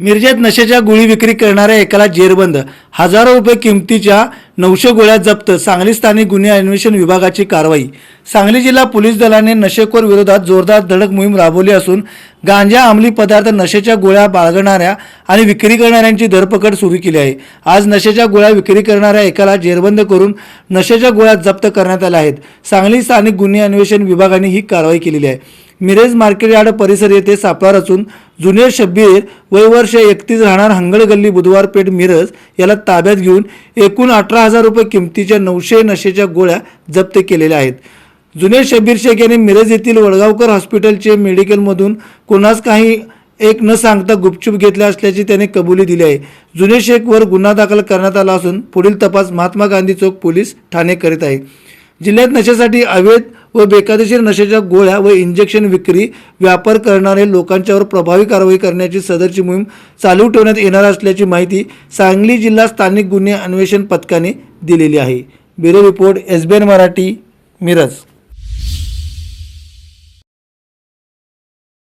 मिरजेत नशेच्या गोळी विक्री करणाऱ्या एकाला जेरबंद. हजारो रुपये किमतीच्या नऊशे गोळ्या जप्त. सांगली स्थानिक गुन्हे अन्वेषण विभागाची कारवाई. सांगली जिल्हा पोलीस दलाने नशेखोर विरोधात जोरदार धडक मोहीम राबवली असून गांजा अंमली पदार्थ नशेच्या गोळ्या बाळगणाऱ्या आणि विक्री करणाऱ्यांची धरपकड सुरू केली आहे. आज नशेच्या गोळ्या विक्री करणाऱ्या एकाला जेरबंद करून नशेच्या गोळ्या जप्त करण्यात आल्या आहेत. सांगली स्थानिक गुन्हे अन्वेषण विभागाने ही कारवाई केलेली आहे. मिरेज मार्केट यार्ड परिसर येथे सापळा रचून जुनियर शब्बीर वय वर्ष एकतीस राहणार हंगळ गल्ली बुधवार पेठ मिरज याला ताब्यात घेऊन एकूण अठरा हजार रुपये किमतीच्या नऊशे नशेच्या गोळ्या जप्त केलेल्या आहेत. जुने शब्बीर शेख यांनी मिरज येथील वडगावकर हॉस्पिटलचे मेडिकलमधून कोणास काही एक न सांगता गुपचूप घेतल्या असल्याची त्याने कबुली दिली आहे. जुने शेखवर गुन्हा दाखल करण्यात आला असून पुढील तपास महात्मा गांधी चौक पोलीस ठाणे करीत आहे. जिल्ह्यात नशेसाठी अवैध व बेकायदेशीर नशेच्या गोळ्या व इंजेक्शन विक्री व्यापार करणारे लोकांच्यावर प्रभावी कारवाई करण्याची सदरची मोहीम चालू ठेवण्यात येणार असल्याची माहिती सांगली जिल्हा स्थानिक गुन्हे अन्वेषण पथकाने दिलेली आहे. Bureau report S Marathi Miraj.